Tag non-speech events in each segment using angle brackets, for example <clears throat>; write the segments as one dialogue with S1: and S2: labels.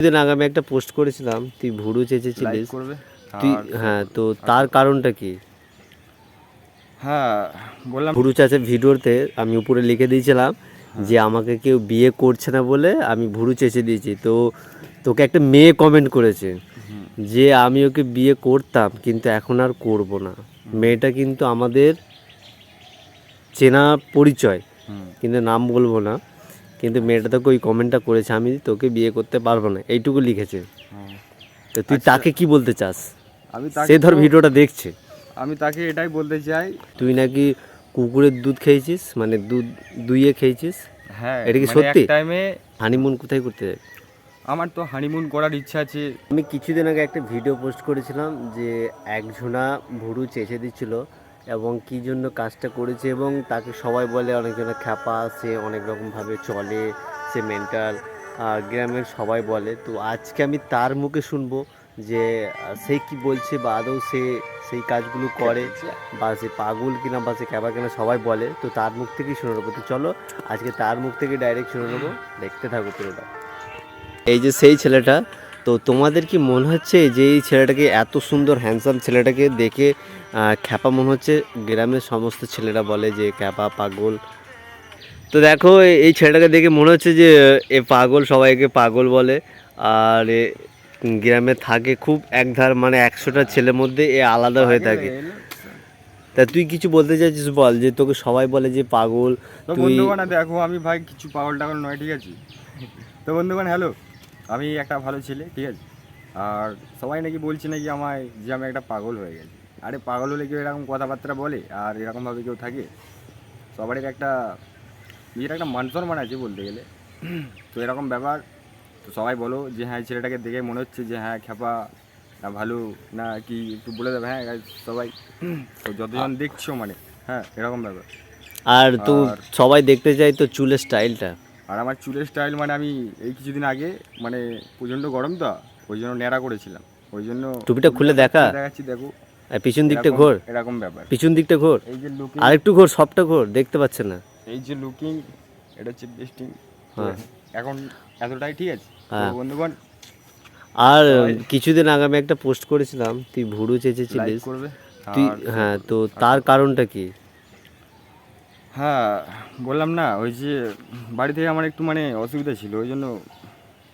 S1: কিছুদিন আগে আমি একটা পোস্ট করেছিলাম তুই ভুরু চেঁচেছিলিস। তুই হ্যাঁ তো তার কারণটা কি?
S2: হ্যাঁ বললাম।
S1: ভুরু চাচের ভিডিওতে আমি উপরে লিখে দিয়েছিলাম যে আমাকে কেউ বিয়ে করছে না বলে আমি ভুরু চেঁচে দিয়েছি। তো তোকে একটা মেয়ে কমেন্ট করেছে যে আমি ওকে বিয়ে করতাম কিন্তু এখন আর করব না। মেয়েটা কিন্তু আমাদের চেনা পরিচয় কিন্তু নাম বলব না। কিন্তু মেয়েটা তোকে ওই কমেন্টটা করেছে আমি তোকে বিয়ে করতে পারব না এইটুকু লিখেছে। তো তুই তাকে কি বলতে চাস?
S2: আমি
S1: সে ধর ভিডিওটা দেখছে।
S2: আমি তাকে এটাই বলতে চাই।
S1: তুই নাকি কুকুরের দুধ খেয়েছিস? মানে দুধ দুইয়ে খেয়েছিস?
S2: হ্যাঁ
S1: এটা কি
S2: মানে
S1: সত্যি?
S2: টাইমে
S1: হানিমুন কোথায় করতে যাই
S2: আমার তো হানিমুন করার ইচ্ছা আছে।
S1: আমি কিছুদিন আগে একটা ভিডিও পোস্ট করেছিলাম যে একজনা ভুরু চেঁচে দিচ্ছিল। এবং কী জন্য কাজটা করেছে এবং তাকে সবাই বলে অনেকজনের খ্যাপা সে অনেক রকমভাবে চলে, সে মেন্টাল গ্রামের সবাই বলে। তো আজকে আমি তার মুখে শুনব যে সে কি বলছে বা আদৌ সে সেই কাজগুলো করে বা সে পাগল কিনা বা সে ক্যাবা কিনা সবাই বলে। তো তার মুখ থেকেই শুনে নেব। তো চলো, আজকে তার মুখ থেকে ডাইরেক্ট শুনে নেব। দেখতে থাকো পুরোটা। এই যে সেই ছেলেটা তো তোমাদের কি মনে হচ্ছে যে এই ছেলেটাকে এত সুন্দর হ্যান্ডসাম ছেলেটাকে দেখে খ্যাপা মনে হচ্ছে? গ্রামের সমস্ত ছেলেরা বলে যে খ্যাপা পাগল। তো দেখো এই ছেলেটাকে দেখে মনে হচ্ছে যে এ পাগল সবাইকে পাগল বলে। আর এ গ্রামে থাকে খুব একধার মানে একশোটা ছেলের মধ্যে এ আলাদা হয়ে থাকে। তা তুই কিছু বলতে চাইছিস বল যে তোকে সবাই বলে যে পাগল তুই
S2: দেখো আমি ভাই কিছু পাগল টাগল নয় ঠিক আছে? তো বন্ধুগণ হ্যালো আমি একটা ভালো ছেলে ঠিক আছে? আর সবাই নাকি বলছে নাকি আমায় যে আমি একটা পাগল হয়ে গেছি। আরে পাগল হলে কেউ এরকম কথাবার্তা বলে? আর এরকমভাবে কেউ থাকে? সবারই একটা নিজের একটা মান সম্মান আছে বলতে গেলে। তো এরকম ব্যাপার। তো সবাই বলো যে হ্যাঁ ছেলেটাকে দেখে মনে হচ্ছে যে হ্যাঁ খ্যাপা না ভালো না কি একটু বলে দেবে? হ্যাঁ সবাই। তো যতজন দেখছ মানে হ্যাঁ এরকম ব্যাপার।
S1: আর তো সবাই দেখতে চাই তো চুলের স্টাইলটা।
S2: আর আমার চুলের স্টাইল মানে আমি এই কিছুদিন আগে মানে প্রচণ্ড গরম তো ওই জন্য ন্যাড়া করেছিলাম। ওই জন্য
S1: টুপিটা খুলে দেখা।
S2: দেখাচ্ছি দেখো।
S1: আর পিছন দিকটা ঘোর।
S2: এরকম ব্যাপার।
S1: পিছন দিকটা ঘোর।
S2: এই যে লুকিং
S1: আরেকটু ঘোর সবটা ঘোর দেখতে পাচ্ছে না।
S2: এই যে লুকিং এটা হচ্ছে বেস্টিং।
S1: হ্যাঁ।
S2: এখন এতটাই ঠিক আছে?
S1: হ্যাঁ।
S2: বন্ধুগণ
S1: আর কিছুদিন আগে আমি একটা পোস্ট করেছিলাম তুই ভুরু চেঁচেছিলিস।
S2: করবে?
S1: তুই হ্যাঁ তো তার কারণটা কি?
S2: হ্যাঁ বললাম না ওই যে বাড়ি থেকে আমার একটু মানে অসুবিধা ছিল ওই জন্য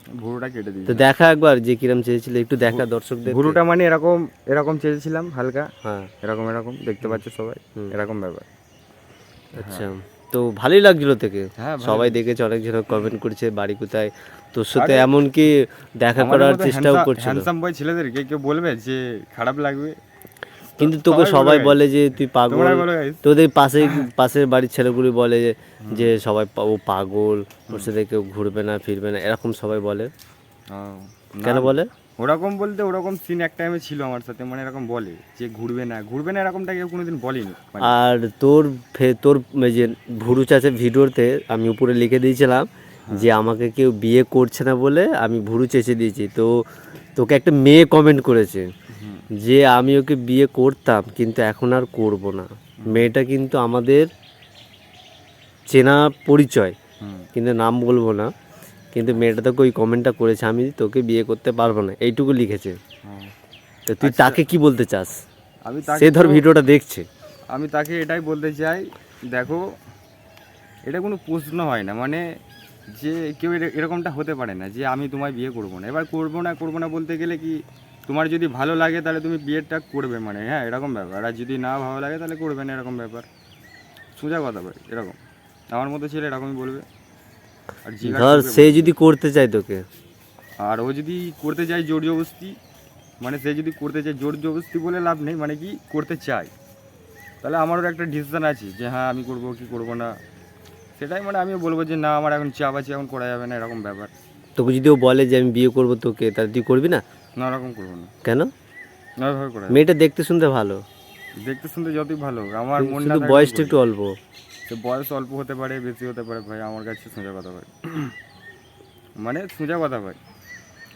S2: ভুরুটা কেটে
S1: তো দেখা একবার যে কিরম চেয়েছিলে একটু দেখা দর্শকদের
S2: ভুরুটা মানে এরকম এরকম চেয়েছিলাম হালকা।
S1: হ্যাঁ।
S2: এরকম এরকম দেখতে পাচ্ছ সবাই এরকম ব্যাপার।
S1: আচ্ছা তো ভালোই লাগছিল থেকে।
S2: হ্যাঁ
S1: সবাই দেখেছে অনেকজন কমেন্ট করছে বাড়ি কোথায়? তোর সাথে এমনকি দেখা করার চেষ্টাও করছে
S2: হ্যান্ডসাম বয় ছেলেদের কে কেউ বলবে যে খারাপ লাগবে?
S1: কিন্তু তোকে
S2: সবাই বলে
S1: যে তুই পাগল। তোদের পাশে পাশের বাড়ির ছেলেগুলি বলে যে- সবাই ও পাগল ওর সাথে কেউ ঘুরবে না ফিরবে না এরকম সবাই বলে। কেন বলে?
S2: ওরকম বলতে ওরকম সিন এক টাইমে ছিল আমার সাথে মানে এরকম বলে যে ঘুরবে না ঘুরবে না এরকমটা কেউ কোনোদিন বলেনি। মানে,
S1: আর তোর ফে- তোর যে ভুরু চাচের ভিডিওতে আমি উপরে লিখে দিয়েছিলাম যে আমাকে কেউ বিয়ে করছে না বলে আমি ভুরু চেঁচে দিয়েছি। তো তোকে একটা মেয়ে কমেন্ট করেছে। যে আমি ওকে বিয়ে করতাম কিন্তু এখন আর করব না। মেয়েটা কিন্তু আমাদের চেনা পরিচয় কিন্তু নাম বলব না। কিন্তু মেয়েটা তোকে ওই কমেন্টটা করেছে আমি তোকে বিয়ে করতে পারব না এইটুকু লিখেছে। তো তুই তাকে কি বলতে চাস?
S2: আমি
S1: সে ধর ভিডিওটা দেখছে।
S2: আমি তাকে এটাই বলতে চাই দেখো এটা কোনো প্রশ্ন হয় না মানে যে কেউ এরকমটা হতে পারে না যে আমি তোমায় বিয়ে করব না। এবার করব না করব না বলতে গেলে কি তোমার যদি ভালো লাগে তাহলে তুমি বিয়েটা করবে মানে হ্যাঁ এরকম ব্যাপার। আর যদি না ভালো লাগে তাহলে করবে না এরকম ব্যাপার। সোজা কথা ভাই এরকম। আমার মতো ছেলে এরকমই বলবে। আর
S1: ধর সে যদি করতে চায় তোকে।
S2: আর ও যদি করতে চায় জোর জবস্তি মানে সে যদি করতে চায় জোর জবস্তি বলে লাভ নেই মানে কি করতে চায়। তাহলে আমারও একটা ডিসিশন আছে যে হ্যাঁ আমি করব কি করব না। সেটাই মানে আমি বলব যে না আমার এখন চাপ আছে এখন করা যাবে না এরকম ব্যাপার।
S1: তোকে যদি ও বলে যে আমি বিয়ে করব তোকে তাহলে তুই করবি না?
S2: না ওরকম করব না।
S1: কেন?
S2: না ওইভাবে করা।
S1: মেয়েটা দেখতে শুনতে ভালো।
S2: দেখতে শুনতে যতই ভালো হোক, আমার মন না
S1: শুধু
S2: থাকলে
S1: বয়সটা একটু অল্প।
S2: সে বয়স অল্প হতে পারে বেশি হতে পারে ভাই আমার কাছে সোজা কথা ভাই। মানে সোজা কথা ভাই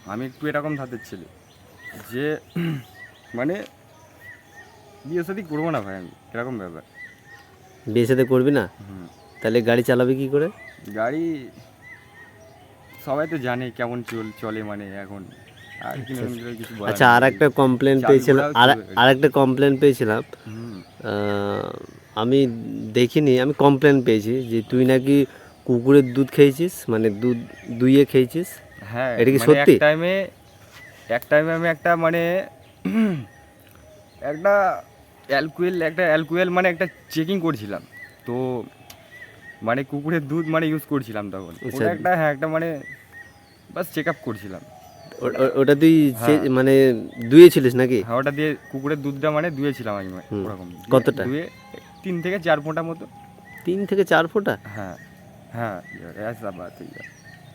S2: আমি একটু এরকম ধাতের ছেলে। যে মানে বিয়ে সাথে করব না ভাই আমি এরকম ব্যাপার।
S1: বিয়ে সাথে করবি না?
S2: হুম।
S1: তাহলে গাড়ি চালাবি কি করে?
S2: গাড়ি সবাই তো জানে কেমন চল চলে মানে এখন।
S1: আচ্ছা আর একটা কমপ্লেন পেয়েছিলাম আর একটা কমপ্লেন পেয়েছিলাম। আমি দেখিনি আমি কমপ্লেন পেয়েছি যে তুই নাকি কুকুরের দুধ খেয়েছিস মানে দুধ দুইয়ে খেয়েছিস।
S2: হ্যাঁ
S1: এটা কি
S2: মানে
S1: সত্যি?
S2: টাইমে এক টাইমে আমি একটা মানে <clears throat> একটা অ্যালকুয়েল একটা অ্যালকুয়েল মানে একটা চেকিং করছিলাম। তো মানে কুকুরের দুধ মানে ইউজ করছিলাম তখন।
S1: আচ্ছা।
S2: ওটা একটা হ্যাঁ একটা মানে বাস চেক আপ করছিলাম।
S1: ওটা তুই
S2: হ্যাঁ।
S1: মানে দুয়েছিলিস নাকি?
S2: হ্যাঁ ওটা দিয়ে কুকুরের দুধটা মানে দুয়েছিলাম আমি
S1: মানে,
S2: ওরকম।
S1: কতটা?
S2: দুয়ে তিন থেকে চার ফোঁটা মতো।
S1: তিন থেকে চার ফোঁটা?
S2: হ্যাঁ। হ্যাঁ ইয়ে,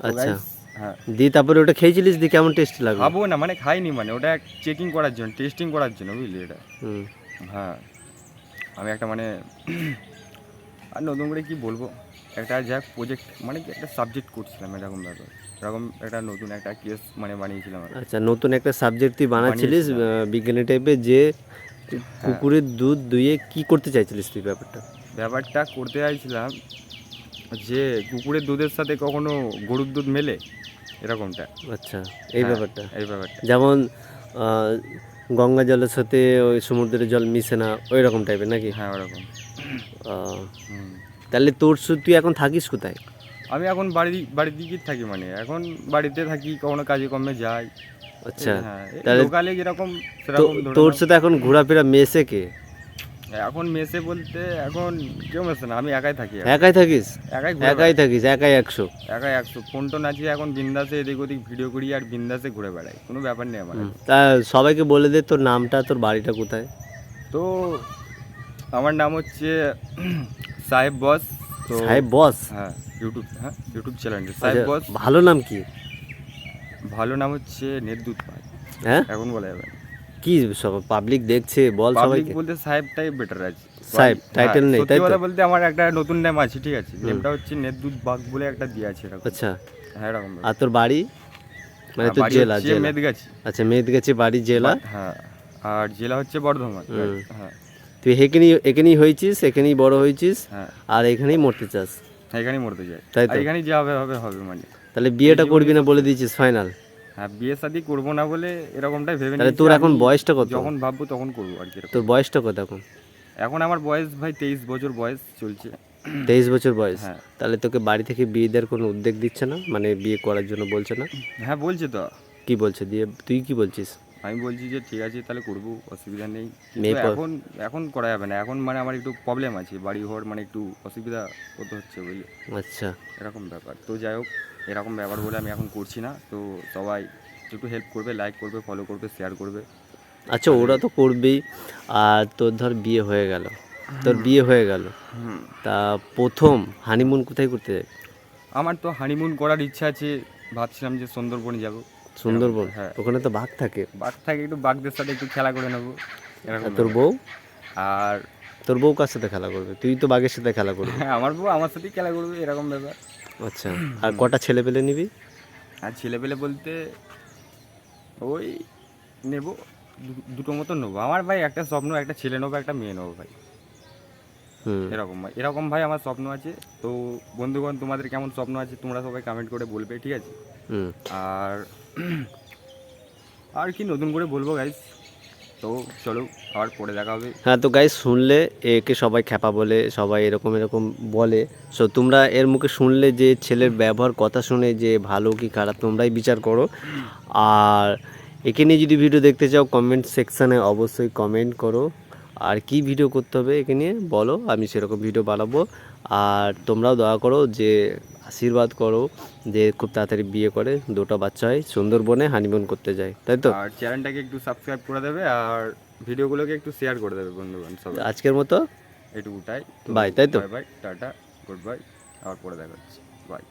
S1: আচ্ছা।
S2: হ্যাঁ।
S1: দিয়ে তারপরে ওটা খেয়েছিলিস? দিয়ে কেমন টেস্ট লাগল?
S2: খাব না মানে খাইনি মানে ওটা চেকিং করার জন্য টেস্টিং করার জন্য বুঝলি এটা? হ্যাঁ। আমি একটা মানে আর নতুন করে কি বলব? একটা যা প্রজেক্ট মানে কি একটা সাবজেক্ট করছিলাম এরকম ব্যাপার। এরকম একটা নতুন একটা কেস মানে বানিয়েছিলাম
S1: আচ্ছা নতুন একটা সাবজেক্ট তুই বানাচ্ছিলিস। বিজ্ঞানী টাইপের যে কুকুরের দুধ দুইয়ে কি করতে চাইছিলিস তুই ব্যাপারটা?
S2: ব্যাপারটা করতে চাইছিলাম যে কুকুরের দুধের সাথে কখনো গরুর দুধ মেলে? এরকমটা।
S1: আচ্ছা এই
S2: হ্যাঁ,
S1: ব্যাপারটা।
S2: এই ব্যাপারটা।
S1: যেমন গঙ্গা জলের সাথে ওই সমুদ্রের জল মিশে না ওই রকম টাইপের নাকি?
S2: হ্যাঁ ওরকম।
S1: তাহলে তোর তুই এখন থাকিস কোথায়?
S2: আমি এখন বাড়ি বাড়ির দিকেই থাকি মানে এখন বাড়িতে থাকি কখনো কাজে কমে যাই।
S1: আচ্ছা
S2: হ্যাঁ
S1: তাহলে
S2: লোকালে যেরকম
S1: তোর সাথে এখন ঘোরাফেরা মেসে কে?
S2: এখন মেসে বলতে এখন কেউ মেসে না আমি একাই থাকি
S1: একাই থাকিস?
S2: একাই
S1: একাই থাকিস একাই একশো?
S2: একাই একশো। ফোন টোন আছে এখন বিন্দাসে এদিক ওদিক ভিডিও করি আর বিন্দাসে ঘুরে বেড়াই কোনো ব্যাপার নেই আমার।
S1: তা সবাইকে বলে দে তোর নামটা তোর বাড়িটা কোথায়?
S2: তো আমার নাম হচ্ছে সাহেব বস তো
S1: সাহেব বস?
S2: হ্যাঁ। ইউটিউব হ্যাঁ? ইউটিউব চ্যানেল সাহেব বস।
S1: ভালো নাম কি?
S2: ভালো নাম হচ্ছে নেদুত ভাই।
S1: হ্যাঁ?
S2: এখন বলা যাবে
S1: কি সব পাবলিক দেখছে বল সবাইকে।
S2: বলতে সাহেবটাই বেটার আছে।
S1: সাহেব,
S2: হ্যাঁ,
S1: title নেই, তাই?
S2: কথা বলতে আমার একটা নতুন নাম আছে ঠিক আছে? নেমটা হচ্ছে নেদুত বাগ বলে একটা দিয়ে আছে এরকম।
S1: আচ্ছা।
S2: হ্যাঁ এরকম
S1: আর তোর বাড়ি? মানে তোর জেলা জেলা।
S2: মেদগাছি।
S1: আচ্ছা মেদগাছি বাড়ি জেলা?
S2: হ্যাঁ। আর জেলা হচ্ছে বর্ধমান। হ্যাঁ।
S1: তুই এখানেই এখানেই হয়েছিস এখানেই বড় হয়েছিস
S2: হ্যাঁ।
S1: আর এখানেই মরতে চাস।
S2: এখানেই মরতে যায়
S1: তাই তো?
S2: এখানেই যা হবে হবে হবে মানে।
S1: তাহলে বিয়েটা করবি না বলে দিয়েছিস ফাইনাল
S2: হ্যাঁ বিয়ে শাদি করব না বলে এরকমটাই ভেবে
S1: তাহলে তোর এখন বয়সটা কত?
S2: যখন ভাববো তখন করব আর কি
S1: তোর বয়সটা কত এখন?
S2: এখন আমার বয়স ভাই তেইশ বছর বয়স চলছে।
S1: তেইশ বছর বয়স।
S2: হ্যাঁ।
S1: তাহলে তোকে বাড়ি থেকে বিয়ে দেওয়ার কোনো উদ্যোগ দিচ্ছে না? মানে বিয়ে করার জন্য বলছে না?
S2: হ্যাঁ বলছে তো।
S1: কি বলছে? দিয়ে তুই কি বলছিস?
S2: আমি বলছি যে ঠিক আছে তাহলে করব অসুবিধা নেই। কিন্তু এখন এখন করা যাবে না। এখন মানে আমার একটু প্রবলেম আছে বাড়ি ঘর মানে একটু অসুবিধা হতে হচ্ছে বুঝলি?
S1: আচ্ছা।
S2: এরকম ব্যাপার। তো যাই হোক এরকম ব্যাপার বলে আমি এখন করছি না। তো সবাই একটু হেল্প করবে লাইক করবে ফলো করবে শেয়ার করবে।
S1: আচ্ছা ওরা তো করবেই। আর তোর ধর বিয়ে হয়ে গেল। তোর বিয়ে হয়ে গেল। তা প্রথম হানিমুন কোথায় করতে যাবি?
S2: আমার তো হানিমুন করার ইচ্ছা আছে। ভাবছিলাম যে সুন্দরবনে যাব।
S1: সুন্দরবন?
S2: হ্যাঁ।
S1: ওখানে তো বাঘ থাকে।
S2: বাঘ থাকে একটু বাঘদের সাথে একটু খেলা করে নেব। এরকম
S1: তোর বউ?
S2: আর
S1: তোর বউ কার সাথে খেলা করবে? তুই তো বাঘের সাথে খেলা করবি।
S2: হ্যাঁ আমার বউ আমার সাথেই খেলা করবে এরকম ব্যাপার।
S1: আচ্ছা আর কটা ছেলে পেলে নিবি?
S2: আর ছেলে পেলে বলতে ওই নেব দুটো মতো নেব। আমার ভাই একটা স্বপ্ন একটা ছেলে নেব একটা মেয়ে নেব ভাই।
S1: হুম।
S2: এরকম ভাই এরকম ভাই আমার স্বপ্ন আছে। তো বন্ধুগণ তোমাদের কেমন স্বপ্ন আছে তোমরা সবাই কমেন্ট করে বলবে ঠিক আছে? আর <clears throat> আর কি নতুন করে বলব গাইস তো চলো আবার পরে দেখা হবে।
S1: হ্যাঁ তো গাইজ শুনলে একে সবাই খ্যাপা বলে, সবাই এরকম এরকম বলে। সো তোমরা এর মুখে শুনলে যে ছেলের ব্যবহার, কথা শুনে যে ভালো কি খারাপ, তোমরাই বিচার করো। আর একে নিয়ে যদি ভিডিও দেখতে চাও কমেন্ট সেকশানে অবশ্যই কমেন্ট করো। আর কি ভিডিও করতে হবে একে নিয়ে, বলো, আমি সেরকম ভিডিও বানাবো। আর তোমরাও দয়া করো যে আশীর্বাদ করো যে খুব তাড়াতাড়ি বিয়ে করে দুটো বাচ্চা হয় সুন্দরবনে হানিমুন করতে যায় তাই তো?
S2: আর চ্যানেলটাকে একটু সাবস্ক্রাইব করে দেবে আর ভিডিওগুলোকে একটু শেয়ার করে দেবে বন্ধুগণ বান্ধব
S1: আজকের মতো
S2: এটুকুটাই।
S1: বাই তাই তো?
S2: Bye bye tata goodbye আবার পরে দেখা হচ্ছে। বাই